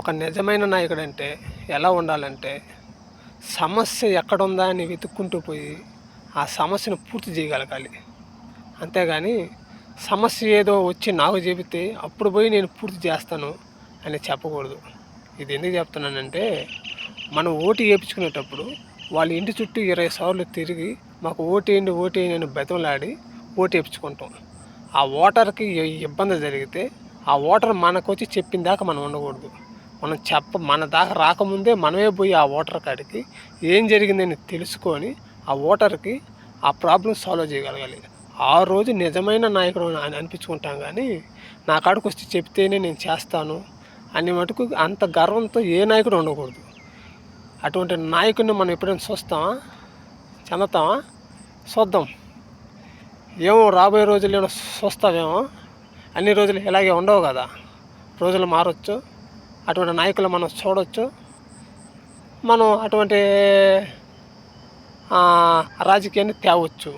ఒక నిజమైన నాయకుడు అంటే ఎలా ఉండాలంటే సమస్య ఎక్కడుందా అని వెతుక్కుంటూ పోయి ఆ సమస్యను పూర్తి చేయగలగాలి. అంతేగాని సమస్య ఏదో వచ్చి నాకు చెబితే అప్పుడు పోయి నేను పూర్తి చేస్తాను అని చెప్పకూడదు. ఇది ఎందుకు చెప్తున్నానంటే మనం ఓటు వేయించుకునేటప్పుడు వాళ్ళ ఇంటి చుట్టూ ఇరవై సార్లు తిరిగి మాకు ఓటేయండి ఓటేయండి అని బెతంలాడి ఓటు వేయించుకుంటాం. ఆ ఓటర్కి ఇబ్బంది జరిగితే ఆ ఓటర్ మనకు వచ్చి చెప్పిన దాకా మనం ఉండకూడదు. మనం చెప్ప మన దాకా రాకముందే మనమే పోయి ఆ ఓటర్ కాడికి ఏం జరిగిందని తెలుసుకొని ఆ ఓటర్కి ఆ ప్రాబ్లం సాల్వ్ చేయగలగాలి. ఆ రోజు నిజమైన నాయకుడు అని అనిపించుకుంటాం కానీ నా కాడికి వచ్చి చెప్తేనే నేను చేస్తాను అని మటుకు అంత గర్వంతో ఏ నాయకుడు ఉండకూడదు. అటువంటి నాయకుడిని మనం ఎప్పుడైనా చూస్తామా? చెందుతామా? చూద్దాం. ఏమో రాబోయే రోజులు ఏమైనా చూస్తావేమో? అన్ని రోజులు ఇలాగే ఉండవు కదా? రోజులు మారొచ్చు. అటువంటి నాయకులు మనం చూడవచ్చు మనం అటువంటి రాజకీయాన్ని తేవచ్చు.